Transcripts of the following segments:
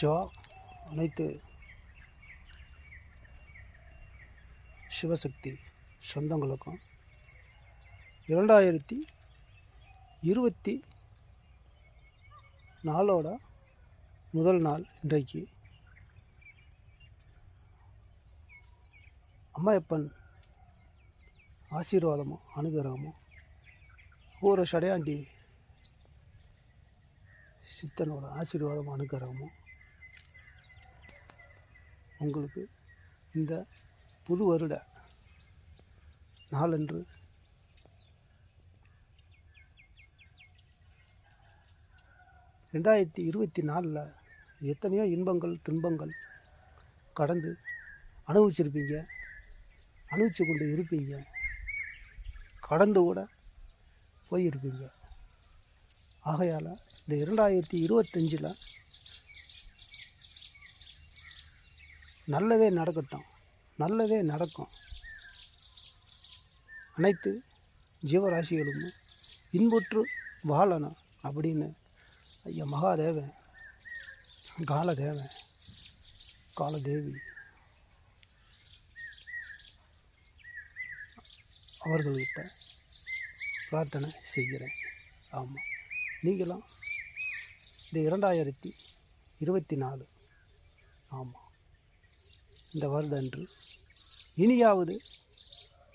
சிவா அனைத்து சிவசக்தி சொந்தங்களுக்கும் இரண்டாயிரத்தி இருபத்தி நாளோட முதல் நாள் இன்றைக்கு அம்மாயப்பன் ஆசீர்வாதமும் அனுகிரகமும் ஒரு சடையாண்டி சித்தனோட ஆசீர்வாதமும் அனுகிரகமும் உங்களுக்கு இந்த புது வருட நாளன்று ரெண்டாயிரத்தி இருபத்தி நாலில் எத்தனையோ இன்பங்கள் துன்பங்கள் கடந்து அனுபவிச்சிருப்பீங்க. அனுபவிச்சு கொண்டு இருப்பீங்க. கடந்து கூட போயிருப்பீங்க. ஆகையால் இந்த இரண்டாயிரத்தி இருபத்தஞ்சில் நல்லதே நடக்கட்டும். நல்லதே நடக்கும். அனைத்து ஜீவராசிகளும் இன்புற்று வாழணும் அப்படின்னு ஐயா மகாதேவன் காலதேவன் காலதேவி அவர்கள்கிட்ட பிரார்த்தனை செய்கிறேன். ஆமாம் நீங்களாம் இந்த இரண்டாயிரத்தி இருபத்தி நாலு. ஆமாம் இந்த வருடன்று. இனியாவது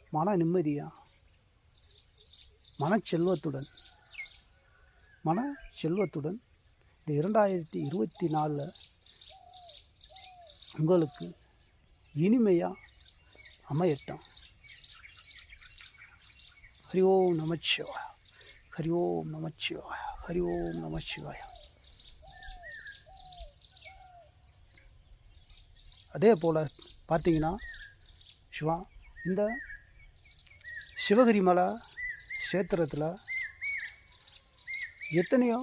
மன நிம்மதியாக மனச்செல்வத்துடன் மன செல்வத்துடன் இந்த இரண்டாயிரத்தி இருபத்தி நாலில் உங்களுக்கு இனிமையாக அமையட்டும். ஹரி ஓம் நமச்சிவாயா. ஹரி ஓம் நமச்சிவாயா. ஹரி ஓம் நமச்சிவாயா. அதே போல் பார்த்தீங்கன்னா சிவா இந்த சிவகிரி மலை கஷேத்திரத்தில் எத்தனையோ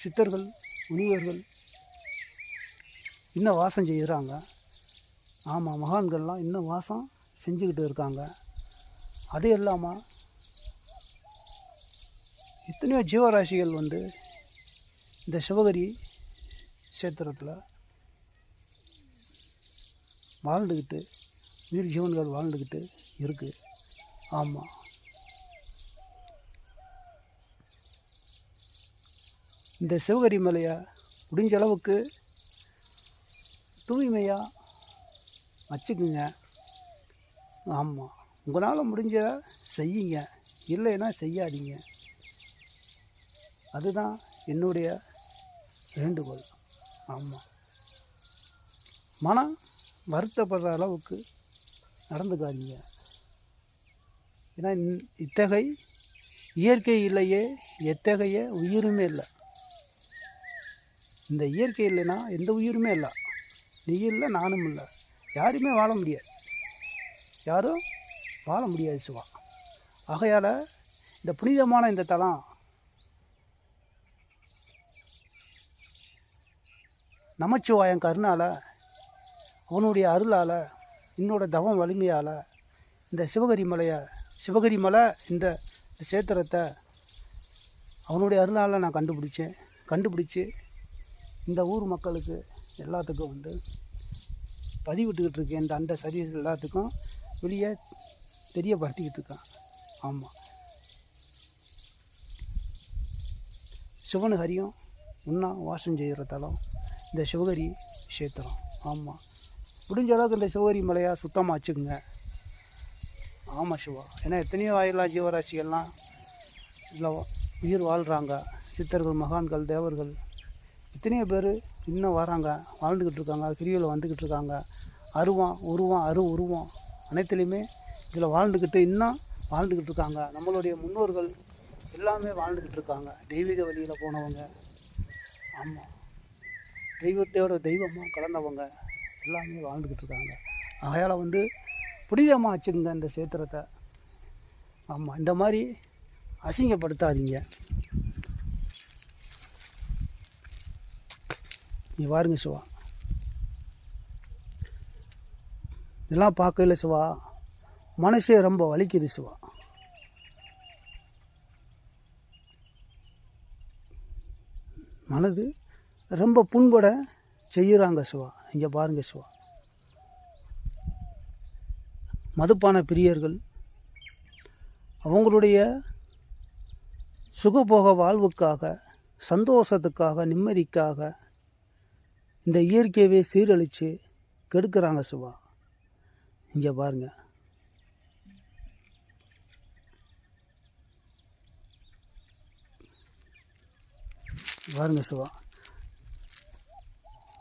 சித்தர்கள் முனிவர்கள் இன்னும் வாசம் செய்கிறாங்க. ஆமாம் மகான்கள்லாம் இன்னும் வாசம் செஞ்சுக்கிட்டு இருக்காங்க. அது இல்லாமல் எத்தனையோ ஜீவராசிகள் வந்து இந்த சிவகிரி கஷேத்திரத்தில் வாழ்ந்துக்கிட்டு உயிர் ஜீவன்கள் வாழ்ந்துக்கிட்டு இருக்குது ஆமாம் இந்த சிவகரி மலையை முடிஞ்ச அளவுக்கு தூய்மையாக வச்சுக்குங்க. ஆமாம் உங்களால் முடிஞ்ச செய்யுங்க. இல்லைன்னா செய்யாதீங்க. அதுதான் என்னுடைய வேண்டுகோள். ஆமாம் மனம் வருத்தப்படுற அளவுக்கு நடந்துக்காதீங்க. ஏன்னா இத்தகை இயற்கை இல்லையே எத்தகைய உயிருமே இல்லை. இந்த இயற்கை இல்லைன்னா எந்த உயிருமே இல்லை. நீ இல்லை நானும் இல்லை. யாருமே வாழ முடியாது. யாரும் வாழ முடியாது சிவா. ஆகையால் இந்த புனிதமான இந்த தலம் நமச்சிவாயம் கருணால் அவனுடைய அருளால் என்னோட தவம் வலிமையால் இந்த சிவகரி மலையை சிவகரி மலை இந்த சேத்திரத்தை அவனுடைய அருளால் நான் கண்டுபிடிச்சேன். கண்டுபிடிச்சி இந்த ஊர் மக்களுக்கு எல்லாத்துக்கும் வந்து பதிவிட்டுக்கிட்டு இருக்கேன். இந்த அண்ட சர்வீஸ் எல்லாத்துக்கும் வெளியே தெரியப்படுத்திக்கிட்டு இருக்கான். ஆமாம் சிவனு ஹரியும் ஒன்றா வாசம் செய்கிற தலம் இந்த சிவகரி கஷேத்திரம். ஆமாம் முடிஞ்ச அளவுக்கு இந்த சிவகரி மலையை சுத்தமாக வச்சுக்கோங்க. ஆமாம் சிவா. ஏன்னா எத்தனையோ ஆயிரலா ஜீவராசிகள்லாம் இதில் உயிர் வாழ்கிறாங்க சித்தர்கள் மகான்கள் தேவர்கள். எத்தனையோ பேர் இன்னும் வராங்க. வாழ்ந்துக்கிட்டு இருக்காங்க. கிரியில் வந்துக்கிட்டு இருக்காங்க. அருவம் உருவம் அரு உருவம் அனைத்துலேயுமே இதில் வாழ்ந்துக்கிட்டு இன்னும் வாழ்ந்துக்கிட்டு இருக்காங்க. நம்மளுடைய முன்னோர்கள் எல்லாமே வாழ்ந்துக்கிட்டு இருக்காங்க. தெய்வீக வழியில் போனவங்க. ஆமாம் தெய்வத்தோட தெய்வமாக கலந்தவங்க. எல்லாமே வாழ்ந்துக்கிட்டு இருக்காங்க. ஆகையால் வந்து புனிதமாச்சுங்க இந்த சேத்திரத்தை. ஆமாம் இந்த மாதிரி அசிங்கப்படுத்தாதீங்க. நீ பாருங்க சிவா. இதெல்லாம் பார்க்கல சிவா மனசே ரொம்ப வலிக்குது சிவா. மனது ரொம்ப புண்பட செய்கிறாங்க சிவா. இங்கே பாருங்கள் சிவா. மதுப்பான பிரியர்கள் அவங்களுடைய சுகபோக வாழ்வுக்காக சந்தோஷத்துக்காக நிம்மதிக்காக இந்த இயற்கையவே சீரழித்து கெடுக்கிறாங்க சிவா. இங்கே பாருங்கள் பாருங்கள் சிவா.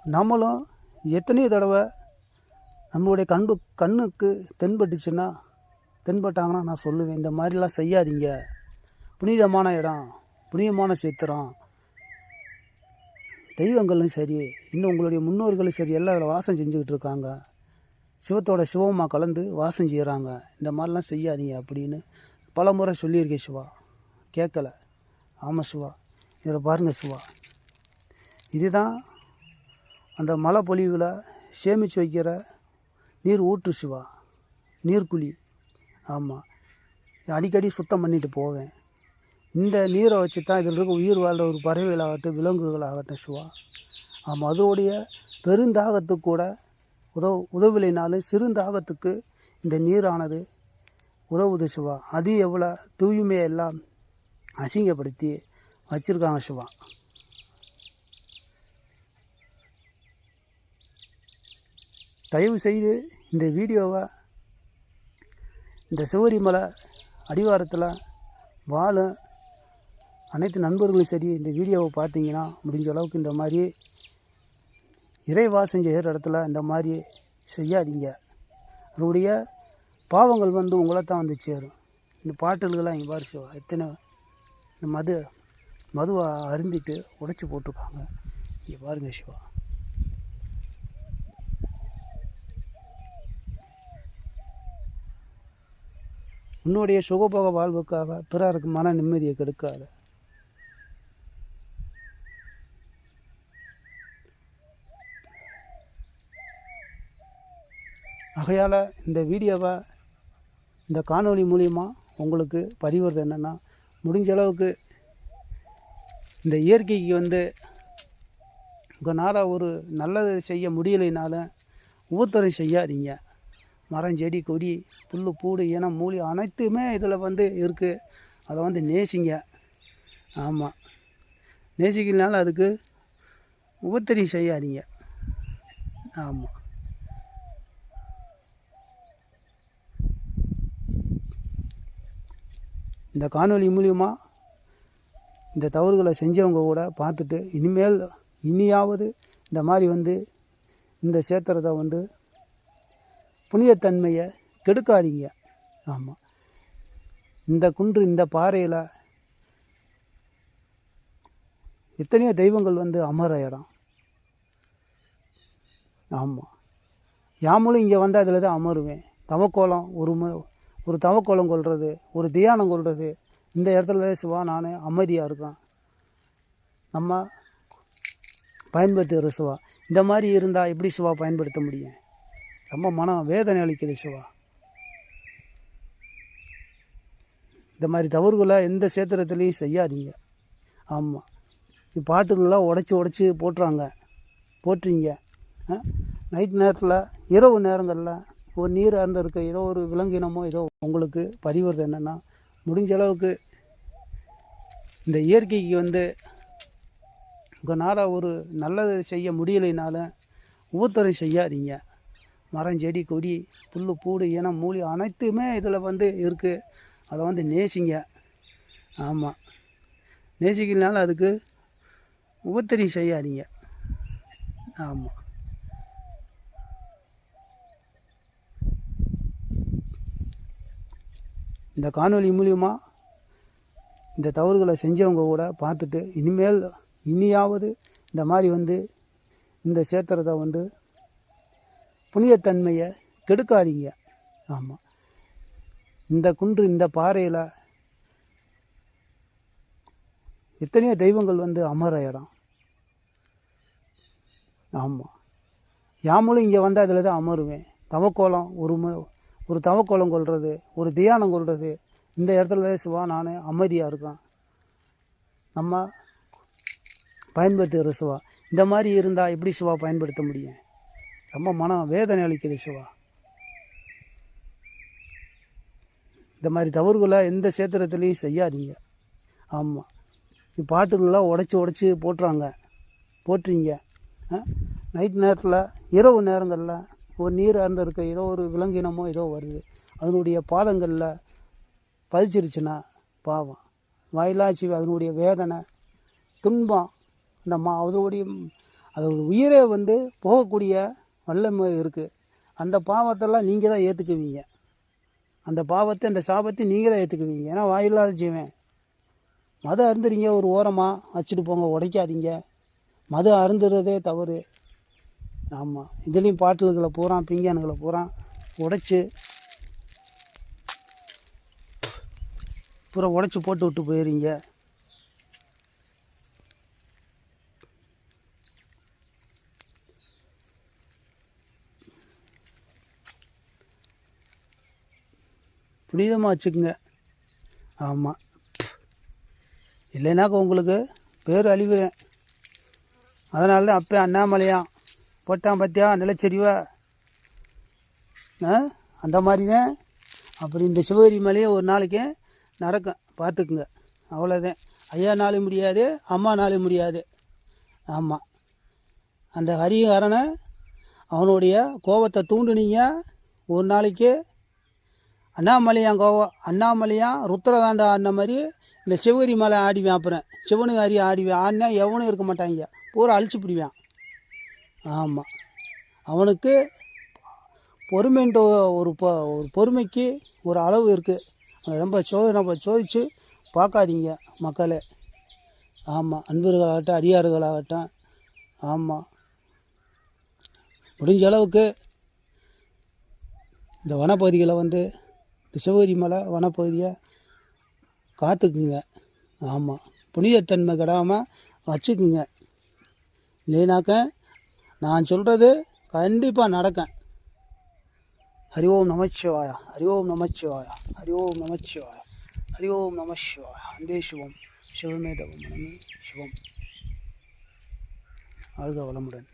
நம்மளும் எத்தனையோ தடவை நம்மளுடைய கண்டு கண்ணுக்கு தென்பட்டுச்சுன்னா தென்பட்டாங்கன்னா நான் சொல்லுவேன் இந்த மாதிரிலாம் செய்யாதீங்க. புனிதமான இடம் புனிதமான சித்திரம். தெய்வங்களும் சரி இன்னும் உங்களுடைய முன்னோர்களும் சரி எல்லாம் அதில் வாசம் செஞ்சுக்கிட்டு இருக்காங்க. சிவத்தோட சிவமாக கலந்து வாசம் செய்கிறாங்க இந்த மாதிரிலாம் செய்யாதீங்க அப்படின்னு பல முறை சொல்லியிருக்கேன் சிவா. கேட்கல. ஆமாம் சிவா. இதில் பாருங்கள் சிவா. இதுதான் அந்த மழை பொழிவில் சேமித்து வைக்கிற நீர் ஊற்று சிவா நீர்க்குழி. ஆமாம் அடிக்கடி சுத்தம் பண்ணிட்டு போவேன். இந்த நீரை வச்சு தான் இதில் இருக்க உயிர் வாழ்கிற ஒரு பறவைகளாகட்டும் விலங்குகளாகட்டும் சிவா. ஆமாம் அதோடைய பெருந்தாகத்துக்கு கூட உதவு உதவிலைனாலும் சிறுந்தாகத்துக்கு இந்த நீரானது உதவுது சிவா. அது எவ்வளோ தூய்மையெல்லாம் அசிங்கப்படுத்தி வச்சுருக்காங்க சிவா. தயவு செய்து இந்த வீடியோவை இந்த சிவரிமலை அடிவாரத்தில் வாழும் அனைத்து நண்பர்களும் சரி இந்த வீடியோவை பார்த்தீங்கன்னா முடிஞ்ச அளவுக்கு இந்த மாதிரி இறைவாசம் செய்கிற இடத்துல இந்த மாதிரி செய்யாதீங்க. அதனுடைய பாவங்கள் வந்து உங்களை தான் வந்து சேரும். இந்த பாட்டல்கள்லாம் இங்கே பாரு எத்தனை இந்த மது மதுவை அருந்திட்டு உடைச்சி போட்டிருக்காங்க. இங்கே பாருங்கள் சிவா உன்னுடைய சுகபோக வாழ்வுக்காக பிறருக்கு மன நிம்மதியை கெடுக்காத. ஆகையால் இந்த வீடியோவை இந்த காணொளி மூலிமா உங்களுக்கு பதிவுறது என்னென்னா முடிஞ்ச அளவுக்கு இந்த இயற்கைக்கு வந்து உங்களால் ஒரு நல்லது செய்ய முடியலைனாலும் உபத்திரம் செய்யாதீங்க. மரம் செடி கொடி புல் பூடு இனம் மூலி அனைத்துமே இதில் வந்து இருக்குது அதை வந்து நேசிங்க. ஆமாம் நேசிக்கிறனால அதுக்கு உபத்திரி செய்யாதீங்க. ஆமாம் இந்த காணொலி மூலியமாக இந்த தவறுகளை செஞ்சவங்க கூட பார்த்துட்டு இனிமேல் இனியாவது இந்த மாதிரி வந்து இந்த சேத்திரத்தை வந்து புனிதத்தன்மையை கெடுக்காதீங்க. ஆமாம் இந்த குன்று இந்த பாறையில் எத்தனையோ தெய்வங்கள் வந்து அமர இடம். ஆமாம் யாமலும் இங்கே வந்து அதில் தான் அமருவேன். தவக்கோலம் ஒரு மு ஒரு தவக்கோலம் கொள்வது ஒரு தியானம் கொள்வது இந்த இடத்துல தான் சிவா நான் அமைதியாக இருக்கேன். நம்ம பயன்படுத்துகிற சிவா. இந்த மாதிரி இருந்தால் எப்படி சிவா பயன்படுத்த முடியும்? ரொம்ப மனம் வேதனை அளிக்குது சிவா. இந்த மாதிரி தவறுகளை எந்த சேத்திரத்துலேயும் செய்யாதீங்க. ஆமாம் பாட்டுகளெலாம் உடச்சி உடச்சி போட்டுறாங்க. போட்டுறீங்க. நைட் நேரத்தில் இரவு நேரங்களில் ஒரு நீர் அறந்து இருக்க ஏதோ ஒரு விலங்கினமோ ஏதோ உங்களுக்கு பதிவுறது என்னென்னா முடிஞ்ச அளவுக்கு இந்த இயற்கைக்கு வந்து உங்கள் நாடாக ஒரு நல்லது செய்ய முடியலைனாலும் உபத்திரம் செய்யாதீங்க. மரம் செடி கொடி புல் பூடு இனம் மூலி அனைத்துமே இதில் வந்து இருக்குது அதை வந்து நேசிங்க. ஆமாம் நேசிக்கிறனால அதுக்கு உபத்திரம் செய்யாதீங்க. ஆமாம் இந்த காணொலி மூலியமாக இந்த தவறுகளை செஞ்சவங்க கூட பார்த்துட்டு இனிமேல் இனியாவது இந்த மாதிரி வந்து இந்த சேத்திரத்தை வந்து புனிதத்தன்மையை கெடுக்காதீங்க. ஆமாம் இந்த குன்று இந்த பாறையில் எத்தனையோ தெய்வங்கள் வந்து அமர இடம். ஆமாம் யாமலும் இங்கே வந்தால் அதில் தான் அமருவேன். தவக்கோலம் ஒரு மு ஒரு தவக்கோலம் கொள்வது ஒரு தியானம் கொள்வது இந்த இடத்துல தான் சிவா நான் அமைதியாக இருக்கேன். நம்ம பயன்படுத்துகிற சிவா. இந்த மாதிரி இருந்தால் எப்படி சிவா பயன்படுத்த முடியும்? ரொம்ப மனம் வேதனை அளிக்குது சிவா. இந்த மாதிரி தவறுகளை எந்த சேத்திரத்துலேயும் செய்யாதீங்க. ஆமாம் பாட்டுகள்லாம் உடச்சி உடச்சி போட்டுறாங்க. போட்டுறீங்க. நைட் நேரத்தில் இரவு நேரங்களில் ஒரு நீர் இருக்க ஏதோ ஒரு விலங்கினமோ ஏதோ வருது. அதனுடைய பாதங்களில் பதிச்சிருச்சுன்னா பாவம். வாயிலாச்சி அதனுடைய வேதனை துன்பம் இந்த மா அதனுடைய அதோட உயிரே வந்து போகக்கூடிய வல்லமை இருக்குது அந்த பாவத்தெல்லாம் நீங்கள் தான் ஏற்றுக்குவீங்க அந்த பாவத்தை அந்த சாபத்தை நீங்கள் தான் ஏற்றுக்குவீங்க ஏன்னா வாயில்லாத ஜீவன். மது அருந்துறீங்க ஒரு ஓரமாக வச்சுட்டு போங்க உடைக்காதீங்க. மது அருந்துறதே தவறு. ஆமாம் இதுலேயும் பாட்டில்களை பூரா பிங்கானுகளை பூரா உடைச்சி பூரா உடச்சி போட்டு விட்டு போயிடுறீங்க புனிதமாக வச்சுக்கோங்க ஆமாம் இல்லைனாக்கா உங்களுக்கு பேர் அழிவு அதனால தான் அப்போ அண்ணாமலையான் போட்டான் பார்த்தியா நிலச்சரிவா? ஆ? அந்த மாதிரி தான் அப்படி இந்த சிவகிரி மலையை ஒரு நாளைக்கு நடக்கும். பார்த்துக்குங்க. அவ்வளோதான் ஐயா நாளும் முடியாது அம்மா நாளும் முடியாது. ஆமாம் அந்த ஹரிஹரனை அவனுடைய கோபத்தை தூண்டுனீங்க. ஒரு நாளைக்கு அண்ணாமலையான் கோவம் அண்ணாமலையான் ருத்ரதாண்டா ஆடின மாதிரி இந்த சிவகிரி மலை ஆடிவேன் அப்புறம் சிவனுக்கு அரிய ஆடிவேன் ஆடினா எவனும் இருக்க மாட்டாங்க. பூரா அழிச்சு பிடிவேன். ஆமாம் அவனுக்கு பொறுமைன்ற ஒரு பொ ஒரு பொறுமைக்கு ஒரு அளவு இருக்குது ரொம்ப சோ நம்ம சோதித்து பார்க்காதீங்க மக்களே. ஆமாம் அன்பர்களாகட்டும் அடியார்களாகட்டும். ஆமாம் முடிஞ்ச அளவுக்கு இந்த வனப்பகுதிகளை வந்து இந்த சிவகிரி மலை வனப்பகுதியை காத்துக்குங்க. ஆமாம் புனிதத்தன்மை கெடாமல் வச்சுக்குங்க. இல்லைனாக்க நான் சொல்கிறது கண்டிப்பாக நடக்கேன் ஹரி ஓம் நமச்சிவாயா ஹரி ஓம் நமச்சிவாயா ஹரி ஓம் நமச்சிவாயா ஹரி ஓம் நம அந்தே சிவம். சிவமே தவம். மனமே சிவம். ஆழ்க வளமுடன்.